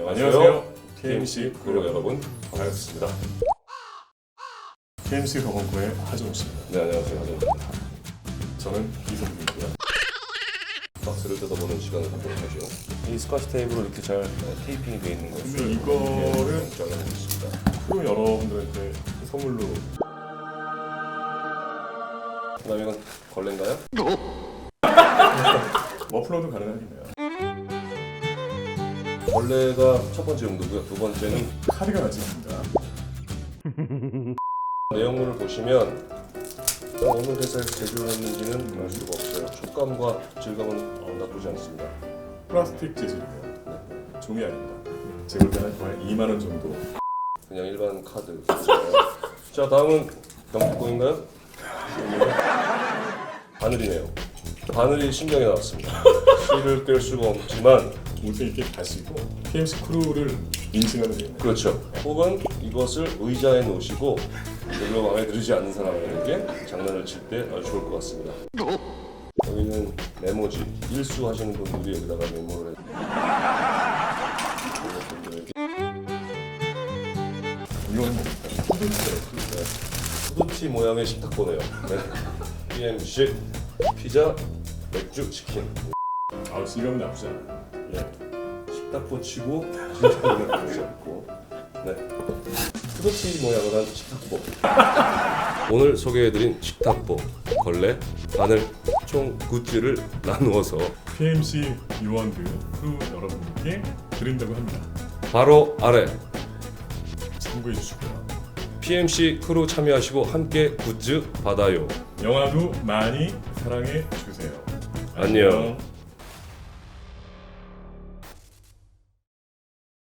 안녕하세요. TMC 구독 여러분 반갑습니다. TMC 경원구의 하정우 씨입니다. 네 안녕하세요. 하정. 저는 이성민이고요. 박스를 뜯어보는 시간을 갖도록 하죠. 이 스카치 테이프로 이렇게 잘 테이핑이 되어 있는 것을 근데 이거는 장난하겠습니다. 프로 여러분들한테 선물로 그다음에 이건 걸레인가요? 머플러도 가능하겠네요. 걸레가 첫 번째 용도고요. 두 번째는 카드가 낫지 않습니다. 내용물을 보시면 어느 회사에서 제조를 했는지는 알 수가 없어요. 촉감과 질감은 어, 나쁘지 않습니다. 플라스틱 재질이고요. 네, 종이 아닙니다. 제가 볼 때는 거의 2만 원 정도. 그냥 일반 카드. 자 다음은 경복궁인가요? 바늘이네요. 바늘이 신경이 나왔습니다. 실을 뗄 수가 없지만 옷에 이렇게 가시고 TMC 크루를 인증하면 되겠네요. 그렇죠. 혹은 이것을 의자에 놓으시고 별로 마음에 들지 않는 사람에게 장난을 칠 때 아주 좋을 것 같습니다. 여기는 메모지 일수 하시는 분들이 여기다가 메모를 해. 이거는 뭡니까? 후드티 모양의 식탁보네요. 네. PM식 피자 맥주 치킨 아, 지금 나쁘지 않아 요. 예. 식탁보 치고 진짜로 나쁘지 않고 네. 후드티 모양을 한 식탁보 오늘 소개해드린 식탁보 걸레 바늘 총 굿즈를 나누어서 PMC 요원들 크루 여러분들께 드린다고 합니다. 바로 아래 참고해 주시고요. PMC 크루 참여하시고 함께 굿즈 받아요 영화도 많이 사랑해 주세요. 안녕.